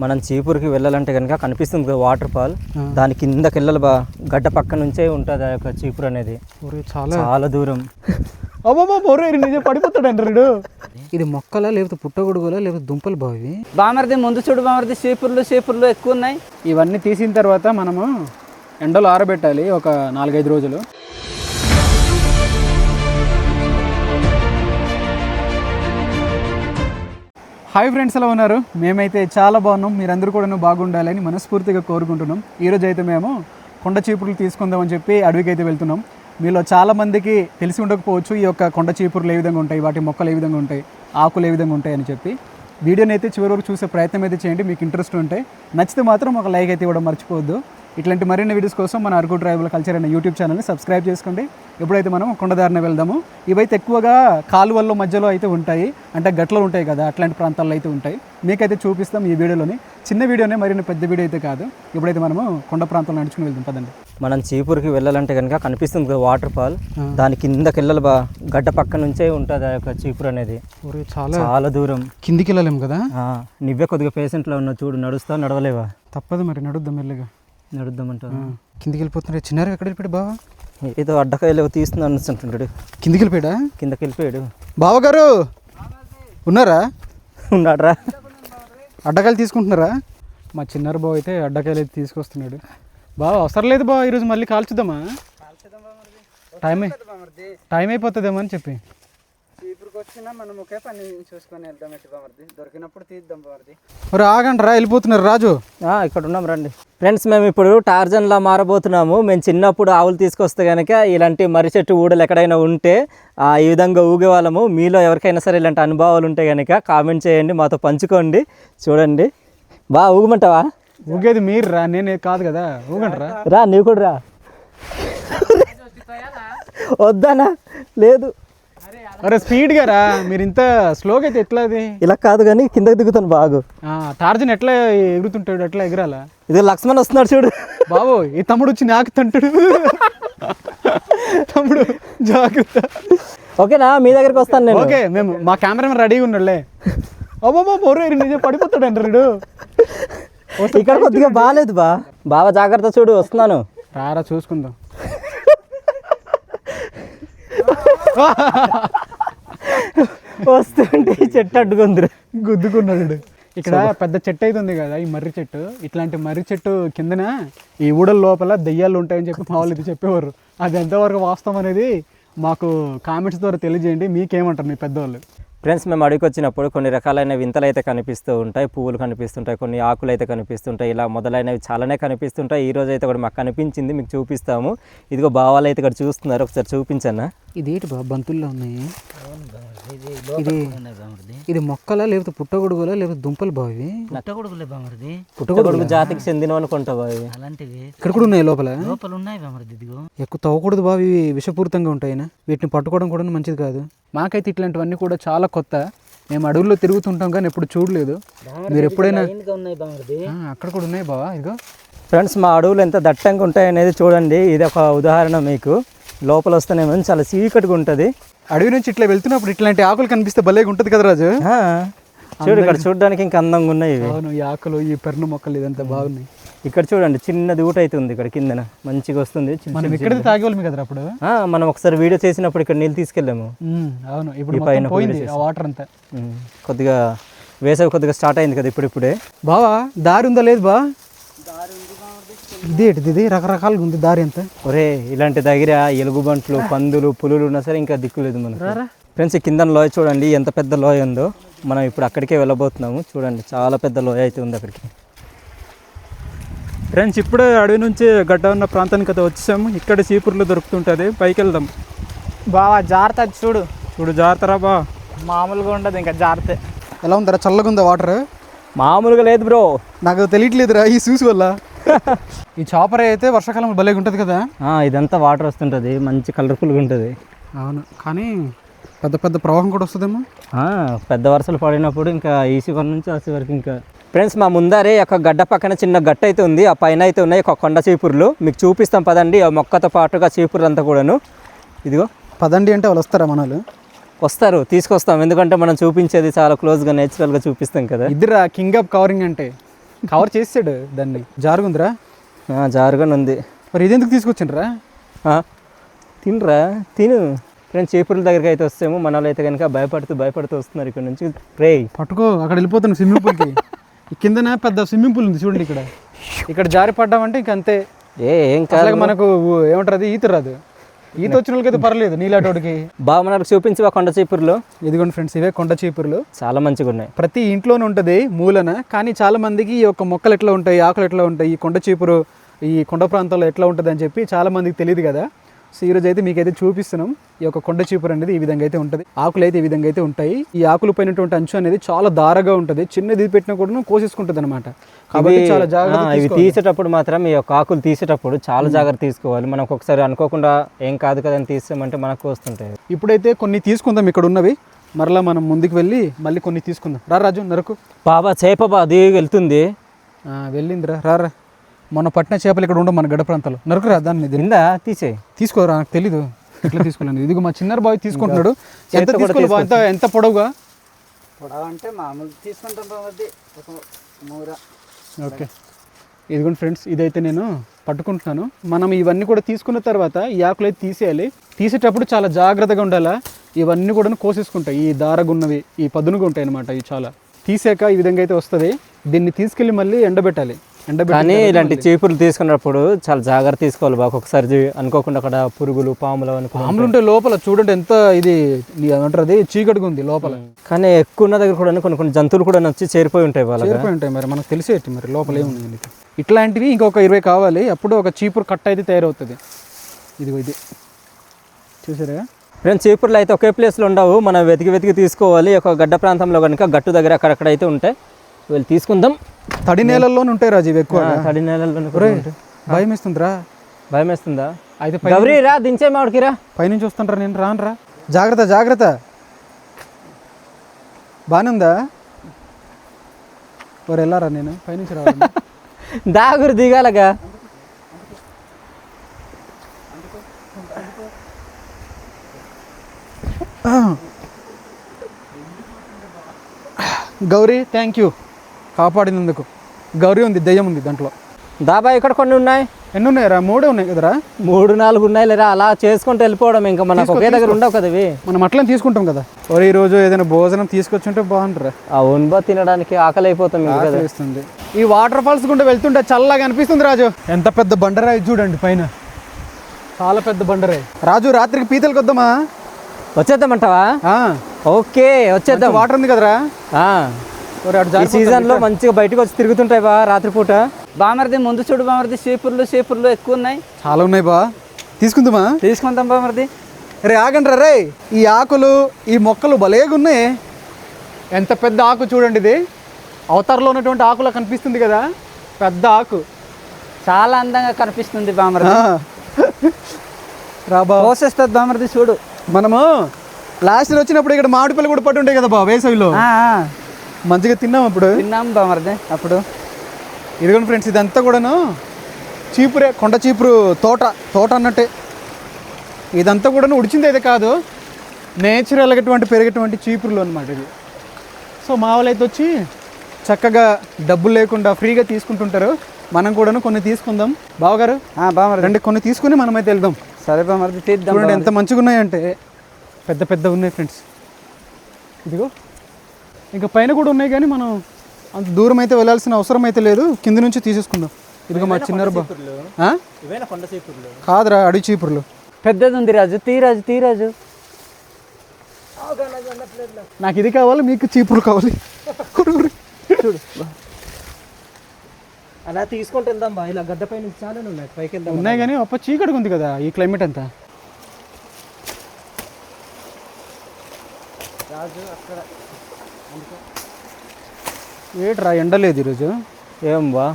మనం చీపురుకి వెళ్ళాలంటే కనుక కనిపిస్తుంది కదా వాటర్ ఫాల్. దాని కిందకి వెళ్ళాలి బా గడ్డ పక్క నుంచే ఉంటుంది ఆ యొక్క చీపురు అనేది. చాలా. చాలా దూరం. నిజం పడిపోతాడు అంటారు ఇది మొక్కలా లేకపోతే పుట్టగొడుగులా లేకపోతే దుంపలు బావి బామర్ది ముందు చూడు బామర్ది చీపుర్లు చీపుర్లు ఎక్కువ ఉన్నాయి ఇవన్నీ తీసిన తర్వాత మనము ఎండలో ఆరబెట్టాలి ఒక నాలుగైదు రోజులు. హాయ్ ఫ్రెండ్స్ ఎలా ఉన్నారు? మేమైతే చాలా బాగున్నాం. మీరందరూ కూడా బాగుండాలని మనస్ఫూర్తిగా కోరుకుంటున్నాం. ఈరోజు అయితే మేము కొండ చీపుర్లు తీసుకుందామని చెప్పి అడవికి అయితే వెళ్తున్నాం. మీలో చాలామందికి తెలిసి ఉండకపోవచ్చు ఈ యొక్క కొండ చీపుర్లు ఏ విధంగా ఉంటాయి వాటి మొక్కలు ఏ విధంగా ఉంటాయి ఆకులు ఏ విధంగా ఉంటాయి అని చెప్పి. వీడియోని అయితే చివరి వరకు చూసే ప్రయత్నం అయితే చేయండి. మీకు ఇంట్రెస్ట్ ఉంటే నచ్చితే మాత్రం ఒక లైక్ అయితే ఇవ్వడం మర్చిపోవద్దు. ఇట్లాంటి మరిన్ని వీడియోస్ కోసం మన అరకు ట్రైబల్ కల్చర్ అనే యూట్యూబ్ ఛానల్ని సబ్స్క్రైబ్ చేసుకోండి. ఎప్పుడైతే మనం కొండదారిన వెళ్దాము ఇవైతే ఎక్కువగా కాలువల్లో మధ్యలో అయితే ఉంటాయి. అంటే గట్లు ఉంటాయి కదా అట్లాంటి ప్రాంతాల్లో అయితే ఉంటాయి. మీకైతే చూపిస్తాం ఈ వీడియోలోని. చిన్న వీడియోనే మరిన్ని పెద్ద వీడియో అయితే కాదు. ఇప్పుడైతే మనము కొండ ప్రాంతంలో నడుచుకుని వెళ్దాం పదండి. మనం చీపురుకి వెళ్ళాలంటే కనుక కనిపిస్తుంది కదా వాటర్ ఫాల్ దాని కిందకి వెళ్ళాలి బా. గడ్డ పక్క నుంచే ఉంటుంది ఆ యొక్క చీపురు అనేది. చాలా చాలా దూరం. కిందికి వెళ్ళలేము కదా? నువ్వే కొద్దిగా పేషెంట్లో ఉన్నావు. చూడు నడుస్తా నడవలేవా? తప్పదు మరి నడుద్దాం మెల్లగా. నడుద్దామంటావు? కిందికి వెళ్ళిపోతున్నాడు చిన్నారు ఎక్కడ వెళ్ళిపోయాడు బావా ఏదో అడ్డకాయలు తీస్తున్నాను అనుకుంటుంటాడు కిందికి వెళ్ళిపోయాడా కిందకి వెళ్ళిపోయాడు బావగారు! ఉన్నారా? ఉన్నాడ్రా. అడ్డకాయలు తీసుకుంటున్నారా? మా చిన్నారు బావ అయితే అడ్డకాయలు అయితే తీసుకొస్తున్నాడు. బావ అవసరం లేదు బావ ఈరోజు మళ్ళీ కాల్చుద్దామా టైం టైం అయిపోతుందేమో అని చెప్పి. చీపురుకి వచ్చినా మనం ఒకే పని చూసుకొని వెళ్దాం ఎట్టి బామర్ది? దొరికినప్పుడు తీద్దాం బామర్ది. మరి ఆగండి రా వెళ్ళిపోతున్నారు రాజు. ఆ, ఇక్కడ ఉన్నాం రండి. ఫ్రెండ్స్ మేము ఇప్పుడు టార్జన్లా మారబోతున్నాము. మేము చిన్నప్పుడు ఆవులు తీసుకొస్తే కనుక ఇలాంటి మర్రి చెట్టు ఊడలు ఎక్కడైనా ఉంటే ఆ, ఈ విధంగా ఊగే వాళ్ళము. మీలో ఎవరికైనా సరే ఇలాంటి అనుభవాలు ఉంటే కనుక కామెంట్ చేయండి మాతో పంచుకోండి చూడండి. బా ఊగమంటావా? ఊగేది మీరు రా నేను కాదు కదా. ఊగండి రా. రా నీవు కూడా రా. వద్దానా లేదు. అరే స్పీడ్గా రా మీరు ఇంత స్లోగా అయితే ఎట్లా అది ఇలా కాదు కానీ కిందకి దిగుతాను బాగు. టార్జన్ ఎట్లా ఎగురుతుంటాడు? ఎట్లా ఎగరాలా? ఇది లక్ష్మణ్ వస్తున్నాడు చూడు. బాబు ఈ తమ్ముడు వచ్చి నాకు తంటాడు తమ్ముడు జాగ్రత్త. ఓకేనా? మీ దగ్గరికి వస్తాను నేను. ఓకే మేము మా కెమెరామెన్ రెడీగా ఉన్నాడులే. అమ్మమ్మ మొర్రే నిజం పడిపోతాడు అంటారు ఇక్కడ కొద్దిగా బాగాలేదు బా. బాగా జాగ్రత్త చూడు వస్తున్నాను. రారా చూసుకుందాం. వస్తుంటే ఈ చెట్టు అడ్డుకుందరు. గుద్దుకున్నాడు ఇక్కడ పెద్ద చెట్టు అయితే ఉంది కదా ఈ మర్రి చెట్టు. ఇట్లాంటి మర్రి చెట్టు కిందన ఈ ఊడల లోపల దెయ్యాలు ఉంటాయని చెప్పి మా వాళ్ళు ఇది చెప్పేవారు. అది ఎంతవరకు వాస్తవం అనేది మాకు కామెంట్స్ ద్వారా తెలియజేయండి. మీకేమంటారు మీ పెద్దవాళ్ళు ఫ్రెండ్స్ మేము అడుగుకి వచ్చినప్పుడు కొన్ని రకాలైన వింతలు అయితే కనిపిస్తూ ఉంటాయి పువ్వులు కనిపిస్తుంటాయి కొన్ని ఆకులు అయితే కనిపిస్తుంటాయి ఇలా మొదలైనవి చాలానే కనిపిస్తుంటాయి. ఈ రోజు అయితే కూడా మాకు కనిపించింది మీకు చూపిస్తాము. ఇదిగో భావాలు అయితే ఇక్కడ చూస్తున్నారు. ఒకసారి చూపించన్నా ఇది ఏంటి బా బంతుల్లో ఉన్నాయి. ఇది ఇది మొక్కలా లేకపోతే పుట్టగొడుగులా లేకపోతే దుంపలు బావి పుట్టగొడుగులే బామర్ది పుట్టగొడుగు జాతికి చెందినవి అనుకుంటావు అవి అలాంటివి. ఇక్కడ కూడా ఉన్నాయి లోపల? లోపల ఉన్నాయి బామర్ది ఇదిగో. ఎక్కువ తవ్వకూడదు బావి విషపూరితంగా ఉంటాయినా వీటిని పట్టుకోవడం కూడా మంచిది కాదు. మాకైతే ఇట్లాంటివన్నీ కూడా చాలా కొత్త. మేము అడవుల్లో తిరుగుతుంటాం కానీ ఎప్పుడు చూడలేదు. మీరు ఎప్పుడైనా ఉన్నాయి బామర్ది ఆ, అక్కడ కూడా ఉన్నాయి బావా ఇదిగో. ఫ్రెండ్స్ మా అడవులు ఎంత దట్టంగా ఉంటాయి అనేది చూడండి. ఇది ఒక ఉదాహరణ మీకు. లోపల వస్తేనేమో చాలా చీకటిగా ఉంటుంది. అడవి నుంచి ఇట్లా వెళ్తున్నప్పుడు ఇట్లాంటి ఆకులు కనిపిస్తే భలేగా ఉంటుంది కదా రాజు? ఆ, చూడు ఇక్కడ చూడడానికి ఇంకా అందంగా ఉన్నాయి ఇవి. అవును ఈ ఆకులు ఈ పెర్ను మొక్కలు ఇదంతా బాగున్నాయి. ఇక్కడ చూడండి చిన్నది ఊట అయితే ఉంది ఇక్కడ కిందన. మంచిగా వస్తుంది మనం ఇక్కడే తాగేవాళ్ళం కదా అప్పుడు? మనం ఒకసారి వీడియో చేసినప్పుడు ఇక్కడ నీళ్ళు తీసుకెళ్ళాము. అవును ఇప్పుడు పైన పోయింది వాటర్ అంతా. కొద్దిగా వేసవి కొద్దిగా స్టార్ట్ అయింది కదా ఇప్పుడిప్పుడే. బావా దారి ఉందా లేదు బా ఇది ఏంటిది ఇది? రకరకాలుగా ఉంది దారి అంతా. ఒరే ఇలాంటి దగ్గర ఎలుగుబంట్లు పందులు పులులు ఉన్నా సరే ఇంకా దిక్కులేదు మనకు. ఫ్రెండ్స్ ఈ కింద లోయ చూడండి ఎంత పెద్ద లోయ ఉందో. మనం ఇప్పుడు అక్కడికే వెళ్ళబోతున్నాము. చూడండి చాలా పెద్ద లోయ అయితే ఉంది అక్కడికి. ఫ్రెండ్స్ ఇప్పుడే అడవి నుంచి గడ్డ ఉన్న ప్రాంతానికి అయితే వచ్చాము ఇక్కడ చీపుర్లు దొరుకుతుంటుంది. పైకి వెళ్దాం. బావా జాగ్రత్త అది చూడు. చూడు జాగ్రత్త బా. మామూలుగా ఉండదు ఇంకా జాగ్రత్త. ఎలా ఉందరా? చల్లగా ఉందా వాటర్? మామూలుగా లేదు బ్రో. నాకు తెలియట్లేదురా ఈ సూసి వల్ల. ఈ చాపర్ అయితే వర్షాకాలం భలేగా ఉంటుంది కదా? ఇదంతా వాటర్ వస్తుంటుంది మంచి కలర్ఫుల్గా ఉంటుంది. అవును. కానీ పెద్ద పెద్ద ప్రవాహం కూడా వస్తుందేమో? పెద్ద వరుసలు పడినప్పుడు ఇంకా ఈసీ వన్ నుంచి ఆసీ వరకు ఇంకా. ఫ్రెండ్స్ మా ముందరే ఒక గడ్డ పక్కన చిన్న గట్ట అయితే ఉంది. ఆ పైన అయితే ఉన్నాయి ఒక కొండ చీపుర్లు. మీకు చూపిస్తాం పదండి ఆ మొక్కతో పాటుగా చీపుర్లు అంతా కూడాను. ఇదిగో. పదండి అంటే వాళ్ళు వస్తారా మనలు వస్తారు తీసుకొస్తాం. ఎందుకంటే మనం చూపించేది చాలా క్లోజ్గా నేచురల్గా చూపిస్తాం కదా. ఇద్దరా కింగ్ ఆఫ్ కవరింగ్ అంటే. కవర్ చేసాడు దాన్ని. జారుగుందిరా? జారుగానే ఉంది మరి ఇదెందుకు తీసుకొచ్చిండ్రా? తినరా తిను. ఫ్రెండ్స్ చీపుర్ల దగ్గరికి అయితే వస్తేమో. మన వాళ్ళు అయితే కనుక భయపడుతూ భయపడుతూ వస్తున్నారు ఇక్కడ నుంచి. రే. పట్టుకో అక్కడ వెళ్ళిపోతున్నా స్విమ్మింగ్ పూల్కి కిందన పెద్ద స్విమ్మింగ్ పూల్ ఉంది చూడండి ఇక్కడ. ఇక్కడ జారి పడ్డామంటే ఇంక అంతే. ఏ ఏం కాదు. మనకు ఏమంటారు అది ఈత రాదు. ఈత వచ్చిన వాళ్ళకైతే పర్లేదు నీలాటోడికి. బాగా మనకు చూపించి కొండ చీపుర్లు? ఇదిగోండి ఫ్రెండ్స్ ఇవే కొండ చీపుర్లు. చాలా మంచిగా ఉన్నాయి. ప్రతి ఇంట్లోనే ఉంటుంది మూలన కానీ చాలా మందికి ఈ యొక్క మొక్కలు ఎట్లా ఉంటాయి ఆకులు ఎట్లా ఉంటాయి ఈ కొండ చీపురు ఈ కొండ ప్రాంతాల్లో ఎట్లా ఉంటుంది అని చెప్పి చాలా మందికి తెలియదు కదా. సో ఈరోజు అయితే మీకైతే చూపిస్తున్నాం. ఈ యొక్క కొండ చీపురు అనేది ఈ విధంగా అయితే ఉంటుంది. ఆకులు అయితే ఈ విధంగా అయితే ఉంటాయి. ఈ ఆకులు పైనటువంటి అంచు అనేది చాలా దారగా ఉంటుంది. చిన్నది పెట్టినా కూడా కోసేసుకుంటుంది అనమాట కాబట్టి చాలా జాగ్రత్త ఇవి తీసేటప్పుడు మాత్రం ఈ యొక్క ఆకులు తీసేటప్పుడు చాలా జాగ్రత్త తీసుకోవాలి. మనకు ఒకసారి అనుకోకుండా ఏం కాదు కదా అని తీసామంటే మనకు వస్తుంటాయి. ఇప్పుడైతే కొన్ని తీసుకుందాం ఇక్కడ ఉన్నవి. మరలా మనం ముందుకు వెళ్ళి మళ్ళీ కొన్ని తీసుకుందాం. రా రాజు నరకు. బాబా చేప బా అది వెళ్తుంది. ఆ, వెళ్ళిందిరా. రా రా. మొన్న పట్టిన చేపలు ఇక్కడ ఉండవు మన గడ్డ ప్రాంతాల్లో. నరుకురా దాన్ని. నిందా తీసే తీసుకోరా నాకు తెలీదు. ఎట్లా తీసుకోలేదు ఇదిగో మా చిన్నారు బాయ్ తీసుకుంటున్నాడు. ఎంత బా? ఎంత ఎంత పొడవుగా? పొడవ అంటే మామూలు తీసుకుంటాం బామర్ది ఒక మూర ఓకే. ఇదిగోండి ఫ్రెండ్స్ ఇదైతే నేను పట్టుకుంటున్నాను. మనం ఇవన్నీ కూడా తీసుకున్న తర్వాత ఈ ఆకులు అయితే తీసేయాలి. తీసేటప్పుడు చాలా జాగ్రత్తగా ఉండాలా? ఇవన్నీ కూడా కోసేసుకుంటాయి. ఈ దారగున్నవి ఈ పదునుగా ఉంటాయి అనమాట ఇవి చాలా. తీసాక ఈ విధంగా అయితే వస్తుంది. దీన్ని తీసుకెళ్ళి మళ్ళీ ఎండబెట్టాలి. ఎండబెట్టి కానీ ఇలాంటి చీపుర్లు తీసుకున్నప్పుడు చాలా జాగ్రత్త తీసుకోవాలి బాగా ఒకసారి అనుకోకుండా అక్కడ పురుగులు పాములు అనుకో పాములు ఉంటే లోపల చూడండి ఎంత ఇది ఏమంటారు అది చీకటిగా ఉంది లోపల. కానీ ఎక్కువ ఉన్న దగ్గర కూడా కొన్ని కొన్ని జంతువులు కూడా వచ్చి చేరిపోయి ఉంటాయి వాళ్ళకి. చేరిపోయి ఉంటాయి మరి మనకు తెలిసేటి మరి లోపల ఏముంది ఇట్లాంటివి ఇంకొక ఇరవై కావాలి అప్పుడు ఒక చీపురు కట్ట అయితే తయారవుతుంది. ఇదిగో ఇది. చూసారా ఫ్రెండ్స్ చీపుర్లు అయితే ఒకే ప్లేస్లో ఉండవు మనం వెతికి వెతికి తీసుకోవాలి. ఒక గడ్డ ప్రాంతంలో కనుక గట్టు దగ్గర అక్కడక్కడ అయితే ఉంటాయి వీళ్ళు తీసుకుందాం. తడి నేలల్లోనే ఉంటాయి రాజు ఇవి ఎక్కువ. తడి నేలల్లో భయం వేస్తుందిరా భయం వేస్తుందా అయితే పై గౌరీ రా దించే మామిడికి రా. పైనుంచి వస్తుంటారా నేను రాను రా. జాగ్రత్త జాగ్రత్త. బాగానే ఉందా? మరి వెళ్ళారా నేను? పైనుంచి రావాలి దాగురు దిగాలగా. గౌరీ థ్యాంక్ యూ కాపాడినందుకు గౌరీ ఉంది దయ్యం ఉంది దాంట్లో. దాబా ఇక్కడ కొన్ని ఉన్నాయి? ఎన్ని ఉన్నాయిరా మూడే ఉన్నాయి కదరా? మూడు నాలుగు ఉన్నాయి లేరా? అలా చేసుకుంటూ వెళ్ళిపోవడం ఇంకా మనకు ఒకే దగ్గర ఉండవు కదా ఇవి. మనం అట్లా తీసుకుంటాం కదా. ఒరే ఈ రోజు ఏదైనా భోజనం తీసుకొచ్చుంటే బాగుంటారా ఆ ఉన్బా తినడానికి ఆకలి అయిపోతాం ఈ వాటర్ ఫాల్స్ గుండా వెళ్తుంటే చల్లగా అనిపిస్తుంది రాజు. ఎంత పెద్ద బండరాయి చూడండి పైన. చాలా పెద్ద బండరాయి రాజు రాత్రికి పీతలకు వద్దామా వచ్చేద్దామంటావా? ఆ, ఓకే వచ్చేద్దాం. వాటర్ ఉంది కదరా? ఈ సీజన్లో మంచిగా బయటకు వచ్చి తిరుగుతుంటాయి బా రాత్రిపూట. బామర్ది ముందు చూడు బామర్ది చీపుర్లు చీపుర్లు ఎక్కువ ఉన్నాయి చాలా ఉన్నాయి బా. తీసుకుందామా? తీసుకుందాం బామర్ది. రే ఆగండి రే. ఈ ఆకులు ఈ మొక్కలు భలేగా ఉన్నాయి ఎంత పెద్ద ఆకు చూడండి ఇది. అవతారంలో ఉన్నటువంటి ఆకులా కనిపిస్తుంది కదా. పెద్ద ఆకు. చాలా అందంగా కనిపిస్తుంది బామర్ది. రాబా కోసేస్తుంది బామర్ది చూడు. మనము లాస్ట్ వచ్చినప్పుడు ఇక్కడ మామిడి పళ్ళు కూడా పట్టు ఉంటాయి కదా బా వేసవిలో. మంచిగా తిన్నాం అప్పుడు? తిన్నాం బామర్ది అప్పుడు. ఇదిగోండి ఫ్రెండ్స్ ఇదంతా కూడాను చీపురే కొండ చీపురు తోట తోట అన్నట్టే. ఇదంతా కూడాను ఉడిచింది అయితే కాదు నేచురల్ అటువంటి పెరిగేటువంటి చీపురులు అనమాట ఇది సో మా వాళ్ళు అయితే వచ్చి చక్కగా డబ్బులు లేకుండా ఫ్రీగా తీసుకుంటుంటారు. మనం కూడాను కొన్ని తీసుకుందాం. బావగారు బామర్ది రండి కొన్ని తీసుకుని మనమైతే వెళ్దాం. సరే బామర్ది తీద్దాం చూడండి ఎంత మంచిగా ఉన్నాయంటే పెద్ద పెద్ద ఉన్నాయి ఫ్రెండ్స్. ఇదిగో. ఇంకా పైన కూడా ఉన్నాయి కానీ మనం అంత దూరం అయితే వెళ్ళాల్సిన అవసరం అయితే లేదు. కింద నుంచి తీసేసుకుందాం. ఇదిగో మా చిన్నారు కాదురా అడవి చీపుర్లు. పెద్దది ఉంది రాజు తీరాజు తీరాజు. నాకు ఇది కావాలి మీకు చీపురు కావాలి. చూడు. అలా తీసుకుంటూ వెళ్దాం బా. ఇలా గడ్డ పైన చాలా ఉన్నాయి. పైకి వెళ్దాం ఉన్నాయి కానీ ఒప్ప చీకటిగా ఉంది కదా ఈ క్లైమేట్ అంతా. ఏట్రా ఎండలేదు ఈరోజు? ఏం బా?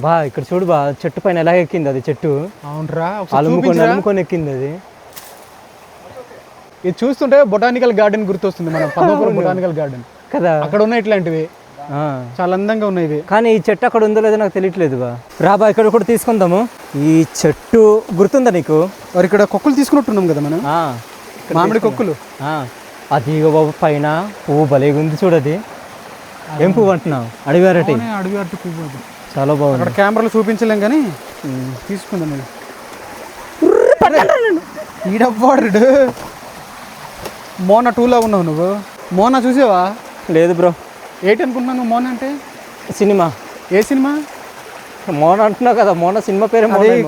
బా ఇక్కడ చూడు బా చెట్టు పైన ఎలా ఎక్కింది అది చెట్టు? అవునరా అలుముకొని అలుముకొని ఎక్కింది అది. ఇది చూస్తుంటే బొటానికల్ గార్డెన్ గుర్తొస్తుంది మన పద్మపురం బొటానికల్ గార్డెన్. కదా. అక్కడ ఉన్నాయి ఇట్లాంటివి. ఆ. చాలా అందంగా ఉన్నాయి ఇవి. కానీ ఈ చెట్టు అక్కడ ఉందో లేదో నాకు తెలియట్లేదు బా. రాబా ఇక్కడ కూడా తీసుకుందాము. ఈ చెట్టు గుర్తుందా నీకు? మరి ఇక్కడ కొక్కులు తీసుకున్నట్టున్నాం కదా మనం? మామిడి కొక్కులు. అది బాబు పైన పువ్వు భలేగా ఉంది చూడది ఏం పువ్వు అంటున్నావు? అడిగారటి అడవి అట్టు పువ్వు అది. చాలా బాగుంది. అక్కడ కెమెరాలో చూపించలేం కానీ తీసుకుందాం ఇది ఈడవ్వాడు మోనా టూలో ఉన్నావు నువ్వు. మోనా చూసావా? లేదు బ్రో. ఏంటి అనుకుంటున్నాను మోన అంటే? సినిమా. ఏ సినిమా? మోన అంటున్నావు కదా మోన సినిమా పేరు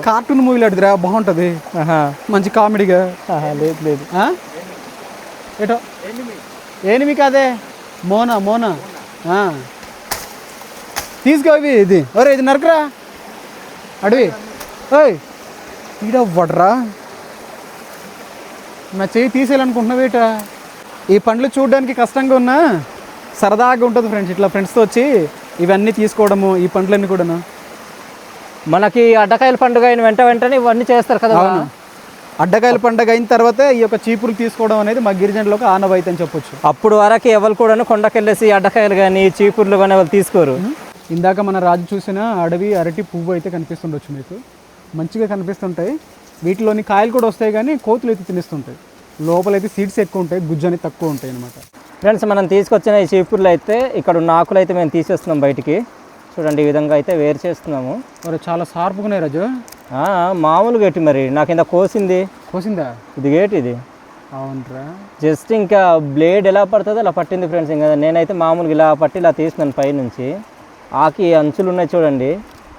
కార్టూన్ మూవీ లాంటిదిరా బాగుంటుంది. మంచి కామెడీగా. లేదు లేదు. ఏటో? ఏనిమి కాదే? మోనా మోనా. తీసుకో ఇవి ఇది. ఒరే ఇది నరకరా. అడవి. ఓయ్ ఈడవ్వడ్రా నా చెయ్యి తీసేయాలనుకుంటున్నావేట ఈ పండ్లు చూడడానికి కష్టంగా ఉన్నా సరదాగా ఉంటుంది ఫ్రెండ్స్ ఇట్లా ఫ్రెండ్స్తో వచ్చి ఇవన్నీ తీసుకోవడము ఈ పండ్లన్నీ కూడాను. మనకి అడ్డకాయల పండుగ అయిన వెంట వెంటనే ఇవన్నీ చేస్తారు కదా అడ్డకాయల పండగ అయిన తర్వాత ఈ యొక్క చీపులు తీసుకోవడం అనేది మా గిరిజనులకు ఆనవాయితీ అని చెప్పొచ్చు. అప్పుడు వరకు ఎవరు కూడా కొండకెళ్ళేసి అడ్డకాయలు కానీ చీపుర్లు కానీ వాళ్ళు తీసుకోరు. ఇందాక మన రాజు చూసిన అడవి అరటి పువ్వు అయితే కనిపిస్తుండొచ్చు మీకు. మంచిగా కనిపిస్తుంటాయి. వీటిలోని కాయలు కూడా వస్తాయి కానీ కోతులు అయితే తినిస్తుంటాయి. లోపలైతే సీడ్స్ ఎక్కువ ఉంటాయి గుజ్జు అనేది తక్కువ ఉంటాయి అనమాట ఫ్రెండ్స్ మనం తీసుకొచ్చిన ఈ చీపుర్లు అయితే ఇక్కడ ఉన్న ఆకులు అయితే మేము తీసేస్తున్నాం బయటికి. చూడండి ఈ విధంగా అయితే వేరు చేస్తున్నాము. మరి చాలా షార్ప్గా ఉన్నాయి రాజు. మామూలు గట్టి మరి. నాకు ఇంత కోసింది. కోసిందా? ఇది గేట్ ఇది. అవునరా. జస్ట్ ఇంకా బ్లేడ్ ఎలా పడుతుందో అలా పట్టింది ఫ్రెండ్స్ ఇంకా. నేనైతే మామూలుగా ఇలా పట్టి ఇలా తీస్తున్నాను పైనుంచి. ఆకి అంచులు ఉన్నాయి చూడండి.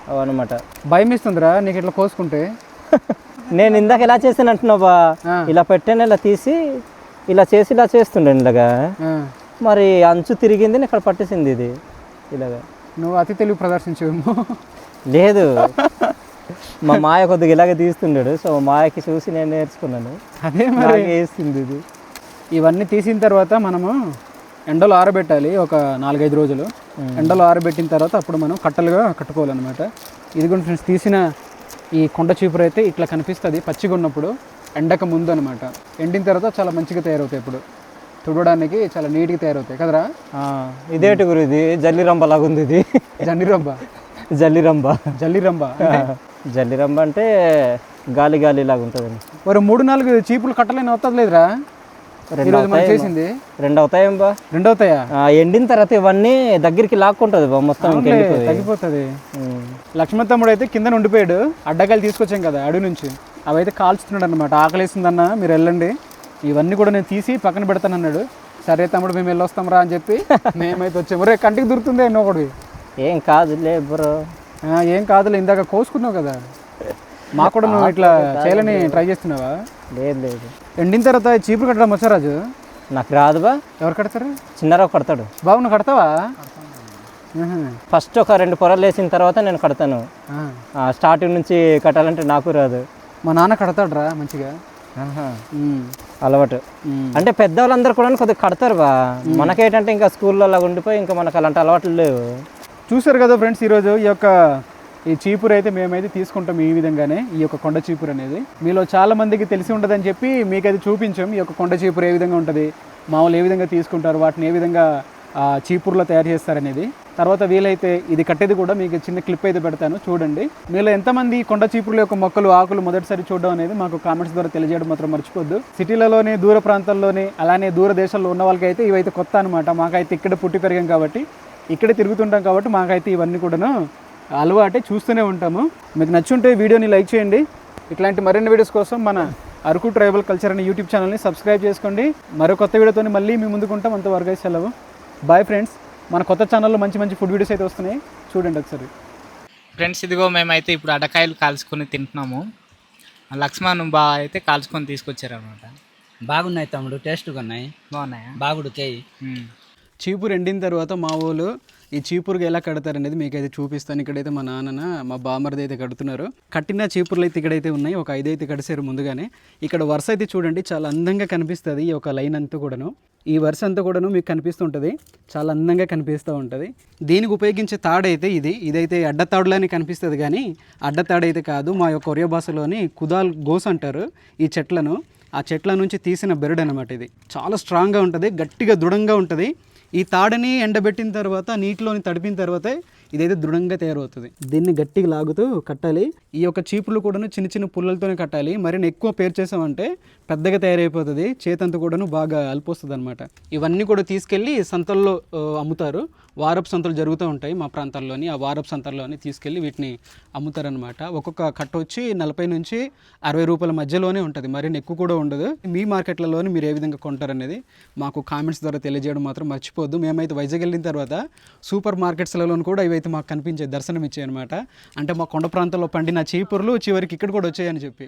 అవన్నమాట. భయం ఇస్తుందిరా నీకు ఇట్లా కోసుకుంటే? నేను ఇందాక ఎలా చేసాను అంటున్నావా. ఇలా పెట్టాను ఇలా తీసి ఇలా చేసి ఇలా చేస్తుండే ఇలాగా. మరి అంచు తిరిగింది ఇక్కడ పట్టేసింది ఇది. ఇలాగా. నువ్వు అతి తెలివి ప్రదర్శించేమో లేదు. మా మాయ కొద్దిగా ఇలాగే తీస్తుండాడు. సో మాయకి చూసి నేను నేర్చుకున్నాను. అదే మరి. వేస్తుంది ఇది. ఇవన్నీ తీసిన తర్వాత మనము ఎండలో ఆరబెట్టాలి ఒక నాలుగైదు రోజులు. ఎండలో ఆరబెట్టిన తర్వాత అప్పుడు మనం కట్టలుగా కట్టుకోవాలన్నమాట. ఇది కూడా ఫ్రెండ్స్ తీసిన ఈ కొండ చీపురు అయితే ఇట్లా కనిపిస్తుంది పచ్చిగా ఉన్నప్పుడు ఎండక ముందు అనమాట ఎండిన తర్వాత చాలా మంచిగా తయారవుతాయి ఇప్పుడు. తుడవడానికి చాలా నీట్గా తయారవుతాయి. కదరా? ఇదేటి గురు ఇది? జల్లిరంబ లాగా ఉంది ఇది. జన్నిరంబ జల్లిరంబ. జల్లిరంబ. జల్లిరంబ అంటే గాలి గాలి లాగా ఉంటుందండి. మరి మూడు నాలుగు చీపులు కట్టలేని అవుతుంది లేదురా. చేసింది. రెండు అవుతాయేం బా రెండు అవుతాయా? ఆ, ఎండిన తర్వాత ఇవన్నీ దగ్గరికి లాక్కుంటుంది బా మొత్తం తగ్గిపోతుంది. లక్ష్మణ్ తమ్ముడు అయితే కింద ఉండిపోయాడు అడ్డకాయలు తీసుకొచ్చాం కదా అడవి నుంచి. అవి అయితే కాల్చుతున్నాడు అనమాట ఆకలేసిందన్న మీరు వెళ్ళండి. ఇవన్నీ కూడా నేను తీసి పక్కన పెడతాను అన్నాడు సరే తమ్ముడు మేము వెళ్ళొస్తాం రా అని చెప్పి మేమైతే వచ్చాము రే కంటికి దొరుకుతుంది ఎన్నో ఒకటి. ఏం కాదులే బ్రో. ఏం కాదులే ఇందాక కోసుకున్నావు కదా. మాకు కూడా నువ్వు ఇట్లా చేయాలని ట్రై చేస్తున్నావా? లేదు లేదు. ఎండిన తర్వాత ఈ చీపురు కట్టడం వచ్చా రాజు? నాకు రాదు బా. ఎవరు కడతారు? చిన్నరావు కడతాడు. బాబు నువ్వు కడతావా. ఫస్ట్ ఒక రెండు పొరలు వేసిన తర్వాత నేను కడతాను. స్టార్టింగ్ నుంచి కట్టాలంటే నాకు రాదు. మా నాన్న కడతాడురా మంచిగా. ఉమ్. అలవాటు. అంటే పెద్దవాళ్ళందరూ కూడా కొద్దిగా కడతారు బా. మనకేంటంటే ఇంకా స్కూల్లో అలా ఉండిపోయి ఇంకా మనకు అలాంటి అలవాట్లు లేవు. చూసారు కదా ఫ్రెండ్స్ ఈరోజు ఈ యొక్క ఈ చీపురు అయితే మేమైతే తీసుకుంటాం ఈ విధంగానే ఈ యొక్క కొండ చీపురు అనేది. మీలో చాలా మందికి తెలిసి ఉండదని చెప్పి మీకు అది చూపించాం ఈ యొక్క కొండ చీపురు ఏ విధంగా ఉంటుంది మామూలు ఏ విధంగా తీసుకుంటారు వాటిని ఏ విధంగా చీపుర్లో చీపురులో తయారు చేస్తారనేది. తర్వాత వీలైతే ఇది కట్టేది కూడా మీకు చిన్న క్లిప్ అయితే పెడతాను చూడండి. మీలో ఎంతమంది కొండ చీపుర్ల యొక్క మొక్కలు ఆకులు మొదటిసారి చూడడం అనేది మాకు కామెంట్స్ ద్వారా తెలియజేయడం మాత్రం మర్చిపోద్దు. సిటీలలోనే దూర ప్రాంతాల్లోనే అలానే దూర దేశాల్లో ఉన్న వాళ్ళకైతే ఇవైతే కొత్త అనమాట మాకైతే ఇక్కడ పుట్టి పెరిగాం కాబట్టి ఇక్కడే తిరుగుతుంటాం కాబట్టి మాకైతే ఇవన్నీ కూడాను అలవాటే చూస్తూనే ఉంటాము. మీకు నచ్చుంటే వీడియోని లైక్ చేయండి. ఇట్లాంటి మరిన్ని వీడియోస్ కోసం మన అరకు ట్రైబల్ కల్చర్ అనే యూట్యూబ్ ఛానల్ని సబ్స్క్రైబ్ చేసుకోండి. మరో కొత్త వీడియోతో మళ్ళీ మీ ముందుకు ఉంటాం. అంతవరకు అయితే సెలవు. బాయ్ ఫ్రెండ్స్ మన కొత్త ఛానల్లో మంచి మంచి ఫుడ్ వీడియోస్ అయితే వస్తున్నాయి. చూడండి ఒకసారి. ఫ్రెండ్స్ ఇదిగో మేమైతే ఇప్పుడు అడకాయలు కాల్చుకొని తింటున్నాము. లక్ష్మణ్ బా అయితే కాల్చుకొని తీసుకొచ్చారనమాట బాగున్నాయి తమ్ముడు టేస్ట్గా ఉన్నాయి. బాగున్నాయా? బాగుడికాయి. మ్మ్. చీపురు ఎండిన తర్వాత మా వాళ్ళు ఈ చీపురుగా ఎలా కడతారనేది మీకైతే చూపిస్తాను. ఇక్కడైతే మా నాన్న మా బామర్ది అయితే కడుతున్నారు. కట్టిన చీపుర్లు అయితే ఇక్కడైతే ఉన్నాయి. ఒక ఐదు అయితే కడిసారు ముందుగానే. ఇక్కడ వరుస అయితే చూడండి చాలా అందంగా కనిపిస్తుంది ఈ ఒక లైన్ అంతా కూడాను. ఈ వరుస అంతా కూడాను మీకు కనిపిస్తుంటుంది చాలా అందంగా కనిపిస్తూ ఉంటుంది. దీనికి ఉపయోగించే తాడైతే ఇది. ఇదైతే అడ్డతాడులానే కనిపిస్తుంది కానీ అడ్డతాడు అయితే కాదు. మా యొక్క ఒరియా భాషలోని కుదాల్ గోస్ అంటారు ఈ చెట్లను. ఆ చెట్ల నుంచి తీసిన బెరడు అనమాట ఇది. చాలా స్ట్రాంగ్గా ఉంటుంది. గట్టిగా దృఢంగా ఉంటుంది. ఈ తాడని ఎండబెట్టిన తర్వాత నీటిలోని తడిపిన తర్వాత ఇదైతే దృఢంగా తయారవుతుంది. దీన్ని గట్టిగా లాగుతూ కట్టాలి. ఈ యొక్క చీపులు కూడాను చిన్న చిన్న పుల్లలతోనే కట్టాలి. మరిన్ని ఎక్కువ పేరు చేసామంటే పెద్దగా తయారైపోతుంది. చేతంతా కూడాను బాగా అల్పొస్తుంది అనమాట ఇవన్నీ కూడా తీసుకెళ్ళి సంతల్లో అమ్ముతారు. వారపు సంతలు జరుగుతూ ఉంటాయి మా ప్రాంతాల్లోని. ఆ వారపు సంతల్లోని తీసుకెళ్ళి వీటిని అమ్ముతారనమాట ఒక్కొక్క కట్ట వచ్చి నలభై నుంచి అరవై రూపాయల మధ్యలోనే ఉంటుంది. మరిన్ని ఎక్కువ కూడా ఉండదు. మీ మార్కెట్లలోని మీరు ఏ విధంగా కొంటారనేది మాకు కామెంట్స్ ద్వారా తెలియజేయడం మాత్రం మర్చిపోద్దు మేమైతే వైజాగ్ వెళ్ళిన తర్వాత సూపర్ మార్కెట్స్లలో కూడా అయితే మాకు కనిపించే దర్శనం ఇచ్చాయి అనమాట అంటే మా కొండ ప్రాంతంలో పండిన చీపుర్లు చివరికి ఇక్కడ కూడా వచ్చాయని చెప్పి.